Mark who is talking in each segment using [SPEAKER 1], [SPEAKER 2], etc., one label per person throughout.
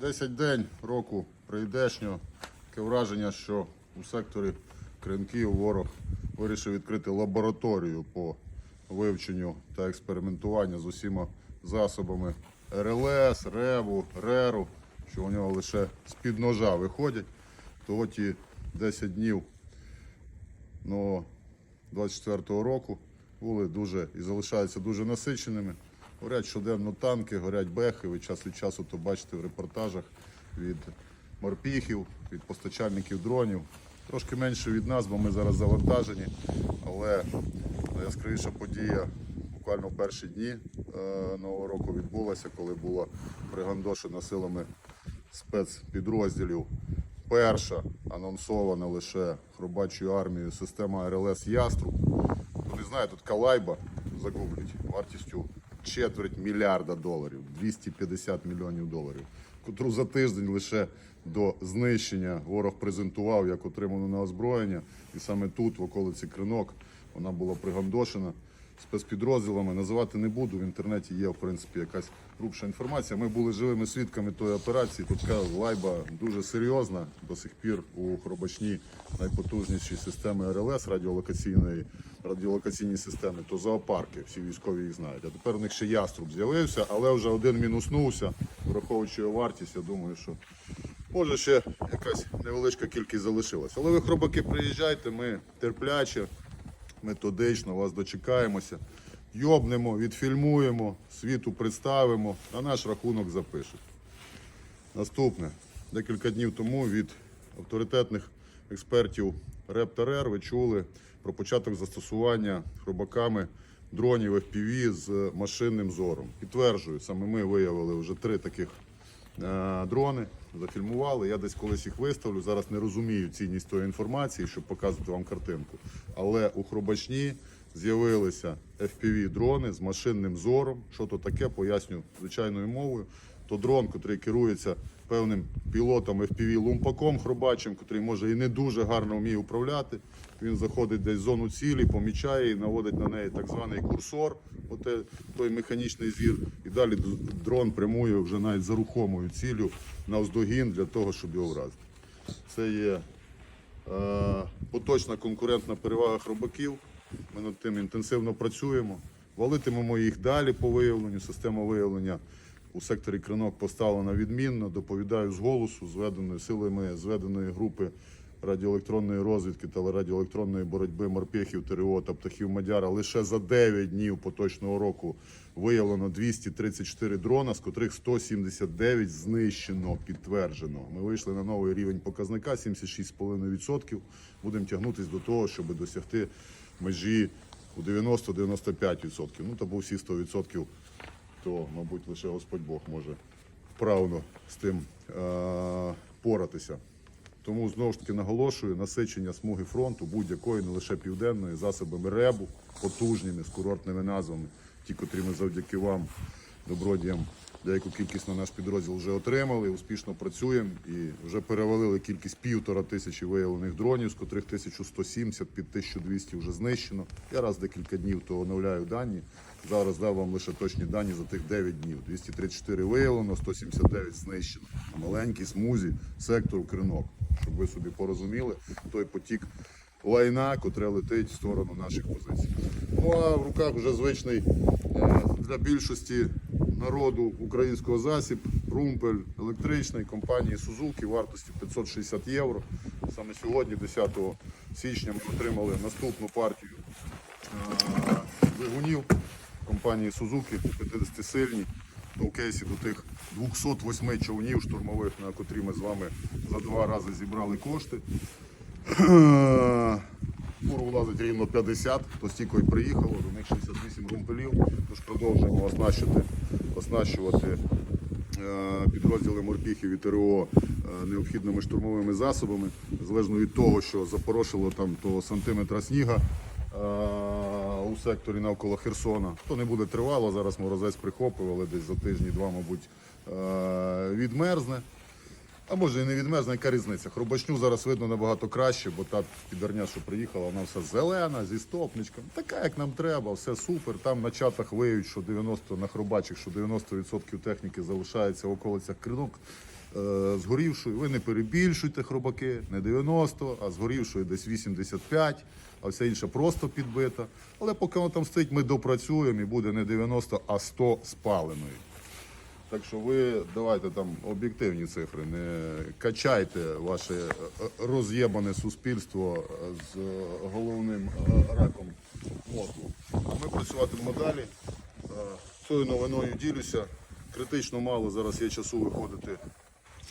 [SPEAKER 1] 10 день року прийдешнього. Таке враження, що у секторі кринків ворог вирішив відкрити лабораторію по вивченню та експериментуванню з усіма засобами РЛС, РЕБу, РЕРу, що у нього лише з-під ножа виходять. То ті 10 днів ну, 24-го року були дуже і залишаються дуже насиченими. Горять щоденно танки, горять бехи. Ви час від часу то бачите в репортажах від морпіхів, від постачальників дронів. Трошки менше від нас, бо ми зараз завантажені. Але найяскравіша подія буквально в перші дні е, Нового року відбулася, коли була пригандошена силами спецпідрозділів. Перша анонсована лише хробачою армією система РЛС Яструб. Хто не знає, тут Калайба загублять вартістю четверть мільярда доларів, 250 мільйонів доларів, котру за тиждень лише до знищення ворог презентував як отриману на озброєння. І саме тут, в околиці Кринок, вона була пригандошена спецпідрозділами. Називати не буду. В інтернеті є, в принципі, якась грубша інформація. Ми були живими свідками тої операції. Така лайба дуже серйозна. До сих пір у Хробачні найпотужніші системи РЛС радіолокаційної радіолокаційні системи, то зоопарки, всі військові їх знають. А тепер у них ще яструб з'явився, але вже один мінуснувся, враховуючи його вартість, я думаю, що може ще якась невеличка кількість залишилась. Але ви хробаки приїжджайте, ми терпляче, методично вас дочекаємося. Йобнемо, відфільмуємо, світу представимо, на наш рахунок запишуть. Наступне. Декілька днів тому від авторитетних експертів РЕП та РЕР ви чули про початок застосування хробаками дронів FPV з машинним зором. Підтверджую, саме ми виявили вже три таких дрони, зафільмували. Я десь колись їх виставлю. Зараз не розумію цінність тої інформації, щоб показувати вам картинку. Але у Хробачні з'явилися FPV-дрони з машинним зором. Що то таке, поясню звичайною мовою. То дрон, який керується певним пілотом FPV-лумпаком хробачим, який може і не дуже гарно вміє управляти. Він заходить десь в зону цілі, помічає і наводить на неї так званий курсор, оте, той механічний зір. І далі дрон прямує вже навіть за рухомою ціллю на вздогін для того, щоб його вразити. Це є е, поточна конкурентна перевага хробаків. Ми над тим інтенсивно працюємо. Валитимемо їх далі по виявленню. Система виявлення у секторі кринок поставлена відмінно. Доповідаю з голосу, зведеної силами зведеної групи радіоелектронної розвідки та радіоелектронної боротьби морпехів, ТРО та птахів Мадяра. Лише за 9 днів поточного року виявлено 234 дрона, з котрих 179 знищено, підтверджено. Ми вийшли на новий рівень показника 76,5%. Будемо тягнутися до того, щоб досягти межі у 90-95%. Ну та бо всі 100%, то, мабуть, лише Господь Бог може вправно з тим е- поратися. Тому знову ж таки наголошую насичення смуги фронту будь-якої, не лише південної, засобами ребу, потужними, з курортними назвами, ті, котрі ми завдяки вам, добродіям, деяку кількість на наш підрозділ вже отримали, успішно працюємо і вже перевалили кількість півтора тисячі виявлених дронів, з котрих 1170 під 1200 вже знищено. Я раз декілька днів то оновляю дані. Зараз дав вам лише точні дані за тих 9 днів. 234 виявлено, 179 знищено. Маленькій смузі сектору кринок, щоб ви собі порозуміли той потік лайна, котре летить в сторону наших позицій. Ну а в руках вже звичний е, для більшості народу українського засіб, румпель електричний компанії Suzuki вартості 560 євро. Саме сьогодні, 10 січня, ми отримали наступну партію е, двигунів компанії Suzuki 50-сильні. В кейсі до тих 208 човнів штурмових, на котрі ми з вами за два рази зібрали кошти. Фуру влазить рівно 50, то стільки й приїхало, до них 68 румпелів, тож продовжуємо оснащувати, оснащувати е, підрозділи морпіхів і ТРО е, необхідними штурмовими засобами, залежно від того, що запорошило там того сантиметра сніга е, секторі навколо Херсона. То не буде тривало, зараз морозець прихопив, але десь за тижні-два, мабуть, е, відмерзне. А може і не відмерзне, яка різниця. Хробачню зараз видно набагато краще, бо та підарня, що приїхала, вона вся зелена, зі стопничком. Така, як нам треба, все супер. Там на чатах виють, що 90 на хробачих, що 90% техніки залишається в околицях кринок. е, згорівшою, ви не перебільшуйте хробаки, не 90, а згорівшою десь 85, а вся інша просто підбита. Але поки воно там стоїть, ми допрацюємо і буде не 90, а 100 спаленої. Так що ви давайте там об'єктивні цифри, не качайте ваше е, роз'єбане суспільство е, з головним е, раком мозку. Ми працюватимемо далі. Цією новиною ділюся. Критично мало зараз є часу виходити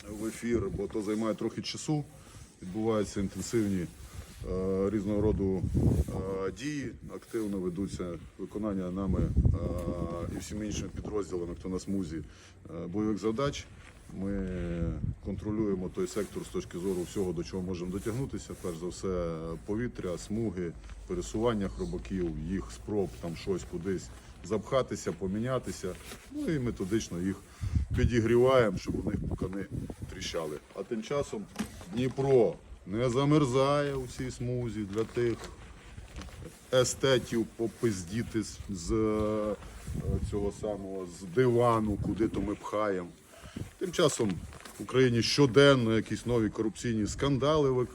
[SPEAKER 1] в ефір, бо то займає трохи часу. Відбуваються інтенсивні різного роду е, дії, активно ведуться виконання нами е, і всіми іншими підрозділами, хто на смузі е, бойових задач. Ми контролюємо той сектор з точки зору всього, до чого можемо дотягнутися. Перш за все, повітря, смуги, пересування хробаків, їх спроб там щось кудись запхатися, помінятися. Ну і методично їх підігріваємо, щоб у них пукани тріщали. А тим часом Дніпро не замерзає у цій смузі для тих естетів попиздіти з, е, цього самого з дивану, куди то ми пхаємо. Тим часом в Україні щоденно якісь нові корупційні скандали ви-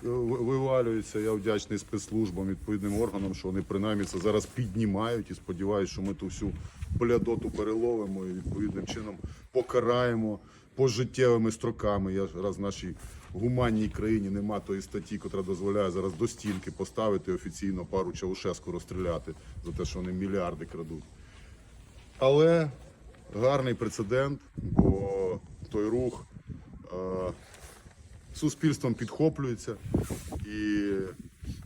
[SPEAKER 1] вивалюються. Я вдячний спецслужбам, відповідним органам, що вони принаймні це зараз піднімають і сподіваюся, що ми ту всю блядоту переловимо і відповідним чином покараємо пожиттєвими строками. Я раз в нашій гуманній країні нема тої статті, яка дозволяє зараз до стінки поставити офіційно пару Чаушеску розстріляти за те, що вони мільярди крадуть. Але гарний прецедент, бо той рух е, суспільством підхоплюється і,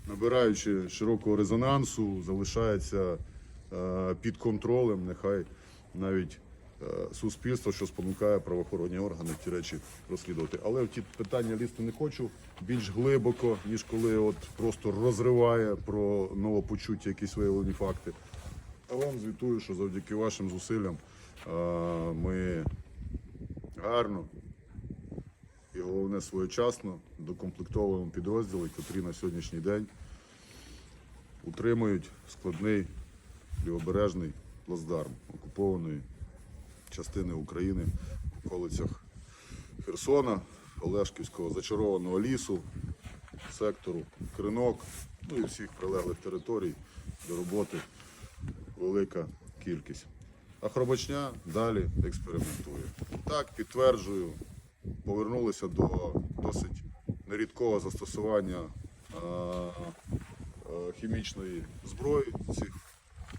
[SPEAKER 1] набираючи широкого резонансу, залишається е, під контролем, нехай навіть е, суспільство, що спонукає правоохоронні органи ті речі розслідувати. Але в ті питання лізти не хочу більш глибоко, ніж коли от просто розриває про новопочуття якісь виявлені факти. А вам звітую, що завдяки вашим зусиллям е, ми гарно і головне своєчасно докомплектовуємо підрозділи, котрі на сьогоднішній день утримують складний лівобережний плацдарм окупованої частини України в околицях Херсона, Олешківського зачарованого лісу, сектору Кринок, ну і всіх прилеглих територій до роботи велика кількість. А Хробачня далі експериментує. Так, підтверджую, повернулися до досить нерідкого застосування а, а, хімічної зброї цих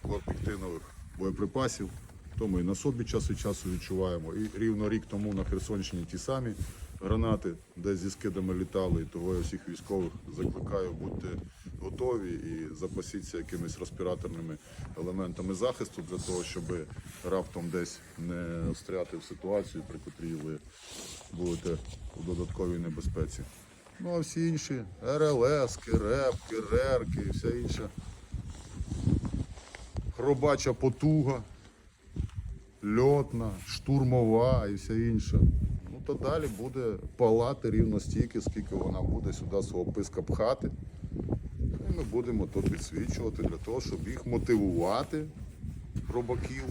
[SPEAKER 1] хлорпіктинових боєприпасів. То ми на собі час від часу відчуваємо. І рівно рік тому на Херсонщині ті самі гранати, де зі скидами літали. І того я всіх військових закликаю бути готові і запасіться якимись респіраторними елементами захисту для того, щоб раптом десь не встряти в ситуацію, при котрій ви будете у додатковій небезпеці. Ну а всі інші РЛС, КРЕП, КРРки і вся інша хробача потуга, льотна, штурмова і вся інша. Ну то далі буде палати рівно стільки, скільки вона буде сюди свого писка пхати. І ми будемо то підсвічувати для того, щоб їх мотивувати, хробаків,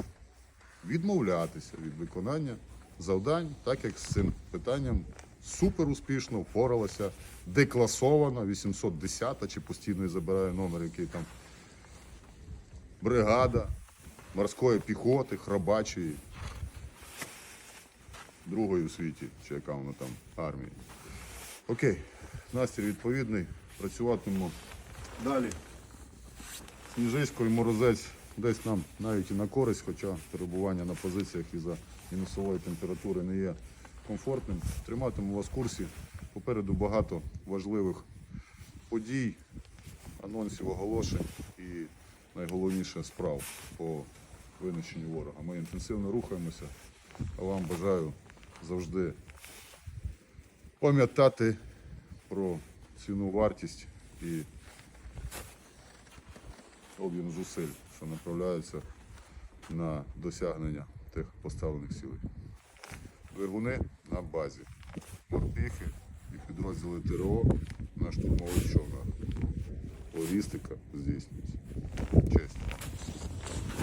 [SPEAKER 1] відмовлятися від виконання завдань, так як з цим питанням супер успішно впоралася декласована 810 та чи постійно забирає номер, який там бригада морської піхоти, храбачої, другої у світі, чи яка вона там армії. Окей, настрій відповідний, працюватимемо далі. Сніжисько і морозець десь нам навіть і на користь, хоча перебування на позиціях із-за мінусової температури не є комфортним. Триматиму вас в курсі. Попереду багато важливих подій, анонсів, оголошень і найголовніше справ по винищенню ворога. Ми інтенсивно рухаємося, а вам бажаю завжди пам'ятати про ціну вартість і об'єм зусиль, що направляються на досягнення тих поставлених цілей. Двигуни на базі, морпіхи і підрозділи ТРО на штурмових човнах. Логістика здійснюється. Честь.